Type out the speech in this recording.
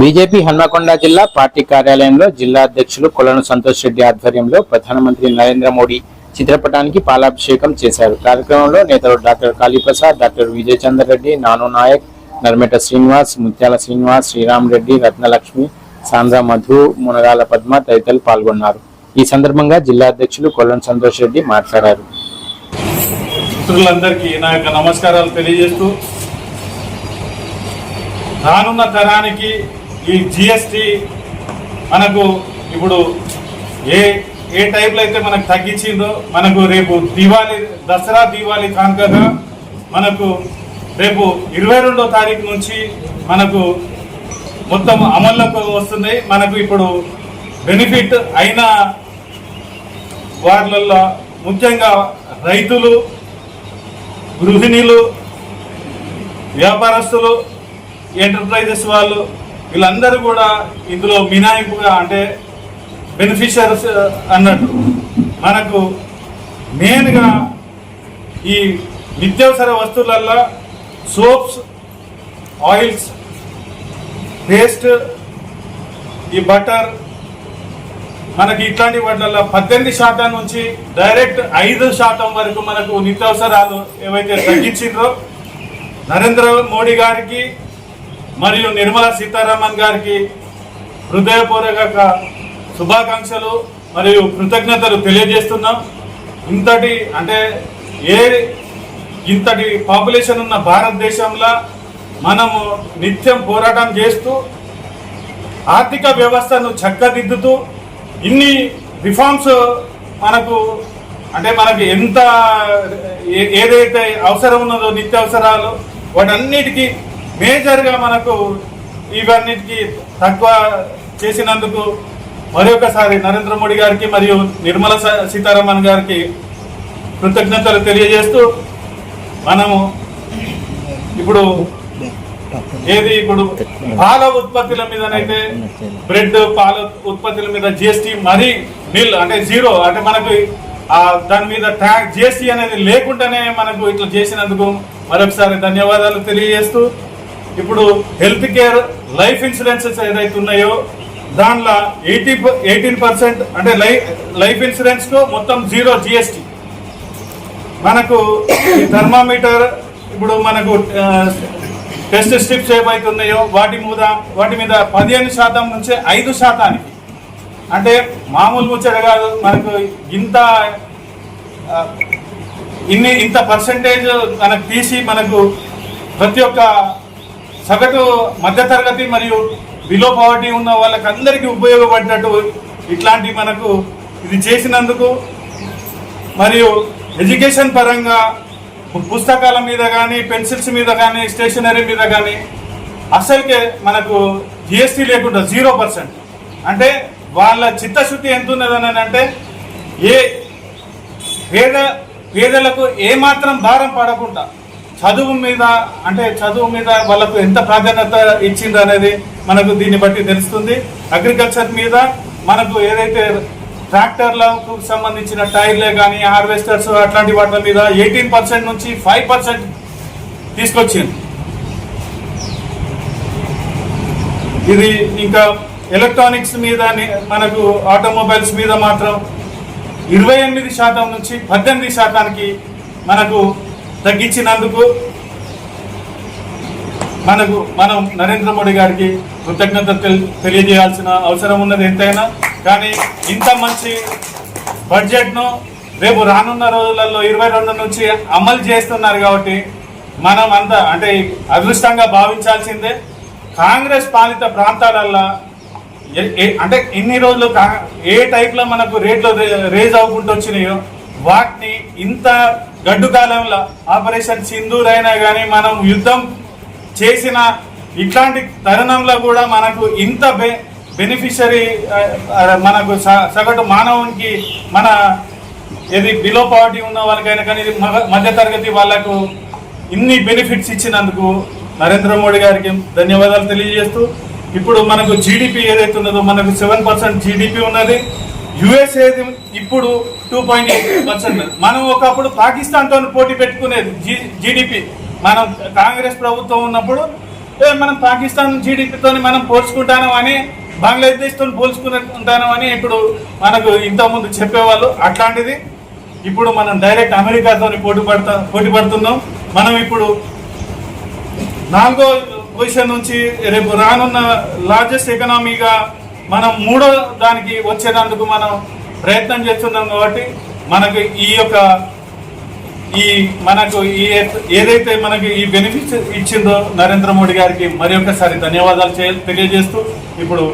BJP Hanamkonda జిల్లా party కార్యాలయంలో జిల్లా అధ్యక్షులు కొలను సంతోష్ రెడ్డి ఆధ్వర్యంలో ప్రధానమంత్రి నరేంద్ర మోడీ చిత్రపటానికి పాలాభిషేకం చేశారు. కార్యక్రమంలో నేతలు డాక్టర్ కాళీప్రసాద్ డాక్టర్ విజయ్ చంద్ర రెడ్డి నాను నాయక్ నర్మేట శ్రీనివాస్ ముత్యాల శ్రీనివాస్ శ్రీరామ్ రెడ్డి రత్నలక్ష్మి సాంద్ర మధు మునగాల పద్మ తదితరులు పాల్గొన్నారు. ఈ సందర్భంగా జిల్లా అధ్యక్షులు కొలను సంతోష్ రెడ్డి మాట్లాడారు. మిత్రులందరికీ నా యొక్క నమస్కారాలు తెలియజేస్తూ రానున్న తరానికి ఈ జిఎస్టీ మనకు ఇప్పుడు ఏ ఏ టైప్లో అయితే మనకు తగ్గించిందో మనకు రేపు దివాళీ దసరా దివాళీ కానుకగా మనకు రేపు ఇరవై రెండో తారీఖు నుంచి మనకు మొత్తం అమల్లోకి వస్తుంది మనకు ఇప్పుడు బెనిఫిట్ అయిన వాటిలలో ముఖ్యంగా రైతులు గృహిణులు వ్యాపారస్తులు ఎంటర్ప్రైజెస్ వాళ్ళు వీళ్ళందరూ కూడా ఇందులో మినాయింపుగా అంటే బెనిఫిషరీస్ uh, అన్నట్టు. మనకు మెయిన్గా ఈ నిత్యావసర వస్తువులల్లో సోప్స్ ఆయిల్స్ పేస్ట్ ఈ బటర్ మనకి ఇట్లాంటి వాటిల్లో పద్దెనిమిది శాతం నుంచి డైరెక్ట్ ఐదు శాతం వరకు మనకు నిత్యావసరాలు ఏవైతే తగ్గించిందో నరేంద్ర మోడీ గారికి మరియు నిర్మలా సీతారామన్ గారికి హృదయపూర్వక శుభాకాంక్షలు మరియు కృతజ్ఞతలు తెలియజేస్తున్నాం. ఇంతటి అంటే ఏ ఇంతటి పాపులేషన్ ఉన్న భారతదేశంలో మనము నిత్యం పోరాటం చేస్తూ ఆర్థిక వ్యవస్థను చక్కదిద్దుతూ ఇన్ని రిఫార్మ్స్ మనకు అంటే మనకి ఎంత ఏదైతే అవసరం ఉన్నదో నిత్యావసరాలు వాటన్నిటికీ మేజర్గా మనకు ఇవన్నిటికీ తక్కువ చేసినందుకు మరొకసారి నరేంద్ర మోడీ గారికి మరియు నిర్మల స- సీతారామన్ గారికి కృతజ్ఞతలు తెలియజేస్తూ మనము ఇప్పుడు ఏది ఇప్పుడు పాల ఉత్పత్తుల మీదనైతే బ్రెడ్ పాల ఉత్పత్తుల మీద జిఎస్టి మరీ నిల్ అంటే జీరో అంటే మనకు ఆ దాని మీద ట్యాక్స్ జిఎస్టీ అనేది లేకుండానే మనకు ఇట్లా చేసినందుకు మరొకసారి ధన్యవాదాలు తెలియజేస్తూ ఇప్పుడు హెల్త్ కేర్ లైఫ్ ఇన్సూరెన్సెస్ ఏదైతే ఉన్నాయో దాంట్లో ఎయిటీ ఎయిటీన్ పర్సెంట్ అంటే లైఫ్ లైఫ్ ఇన్సూరెన్స్కు మొత్తం జీరో జిఎస్టీ. మనకు ఈ థర్మామీటర్ ఇప్పుడు మనకు టెస్ట్ స్ట్రిప్స్ ఏవైతే ఉన్నాయో వాటి మీద వాటి మీద పదిహేను శాతం నుంచి ఐదు శాతానికి. అంటే మామూలు ముచ్చట కాదు మనకు ఇంత ఇన్ని ఇంత పర్సంటేజ్ మనకు తీసి మనకు ప్రతి ఒక్క సగటు మధ్యతరగతి మరియు బిలో పవర్టీ ఉన్న వాళ్ళకి అందరికీ ఉపయోగపడినట్టు ఇట్లాంటి మనకు ఇది చేసినందుకు మరియు ఎడ్యుకేషన్ పరంగా పుస్తకాల మీద కానీ పెన్సిల్స్ మీద కానీ స్టేషనరీ మీద కానీ అసలుకే మనకు జిఎస్టీ లేకుండా జీరో పర్సెంట్ అంటే వాళ్ళ చిత్తశుద్ధి ఎంత ఉన్నదని అంటే ఏ పేద పేదలకు ఏమాత్రం భారం పడకుండా చదువు మీద అంటే చదువు మీద వాళ్ళకు ఎంత ప్రాధాన్యత ఇచ్చింది అనేది మనకు దీన్ని బట్టి తెలుస్తుంది. అగ్రికల్చర్ మీద మనకు ఏదైతే ట్రాక్టర్లకు సంబంధించిన టైర్లే కానీ హార్వెస్టర్స్ అట్లాంటి వాటి మీద ఎయిటీన్ పర్సెంట్ నుంచి ఫైవ్ పర్సెంట్ తీసుకొచ్చింది ఇది ఇంకా ఎలక్ట్రానిక్స్ మీద మనకు ఆటోమొబైల్స్ మీద మాత్రం ఇరవై ఎనిమిది శాతం నుంచి పద్దెనిమిది శాతానికి మనకు తగ్గించినందుకు మనకు మనం నరేంద్ర మోడీ గారికి కృతజ్ఞత తెల్- తెలియజేయాల్సిన అవసరం ఉన్నది ఎంతైనా. కానీ ఇంత మంచి బడ్జెట్ను రేపు రానున్న రోజులలో ఇరవై రెండు నుంచి అమలు చేస్తున్నారు కాబట్టి మనం అంతా అంటే అదృష్టంగా భావించాల్సిందే. కాంగ్రెస్ పాలిత ప్రాంతాలల్లో అంటే ఇన్ని రోజులు కా- ఏ టైప్లో మనకు రేట్లు రేజ్ అవ్వకుండా వచ్చినాయో వాటిని ఇంత గడ్డు కాలంలో ఆపరేషన్ సింధూర్ అయినా కానీ మనం యుద్ధం చేసిన ఇట్లాంటి తరుణంలో కూడా మనకు ఇంత బె బెనిఫిషరీ మనకు సగటు మానవునికి మన ఏది బిలో పవర్టీ ఉన్న వాళ్ళకైనా కానీ ఇది మధ్యతరగతి వాళ్ళకు ఇన్ని బెనిఫిట్స్ ఇచ్చినందుకు నరేంద్ర మోడీ గారికి ధన్యవాదాలు తెలియజేస్తూ ఇప్పుడు మనకు జీడిపి ఏదైతే ఉన్నదో మనకు సెవెన్ పర్సెంట్ జీడిపి ఉన్నది. యుఎస్ఏ ఇప్పుడు టూ పాయింట్ ఎయిట్ పర్సెంట్ మనం ఒకప్పుడు పాకిస్తాన్తో పోటీ పెట్టుకునేది జీడిపి మనం కాంగ్రెస్ ప్రభుత్వం ఉన్నప్పుడు ఏ మనం పాకిస్తాన్ జీడిపితో మనం పోల్చుకుంటాను అని బంగ్లాదేశ్తో పోల్చుకుంటాను అని ఇప్పుడు మనకు ఇంతకుముందు చెప్పేవాళ్ళు. అట్లాంటిది ఇప్పుడు మనం డైరెక్ట్ అమెరికాతో పోటీ పడతా పోటీ పడుతున్నాం. మనం ఇప్పుడు నాలుగో పొజిషన్ నుంచి రేపు రానున్న లార్జెస్ట్ ఎకనామీగా మనం మూడో దానికి వచ్చేటందుకు మనం ప్రయత్నం చేస్తున్నాం కాబట్టి మనకు ఈ యొక్క ఈ మనకు ఈ ఏదైతే మనకి ఈ బెనిఫిట్స్ ఇచ్చిందో నరేంద్ర మోడీ గారికి మరి ఒకసారి ధన్యవాదాలు తెలియజేస్తూ ఇప్పుడు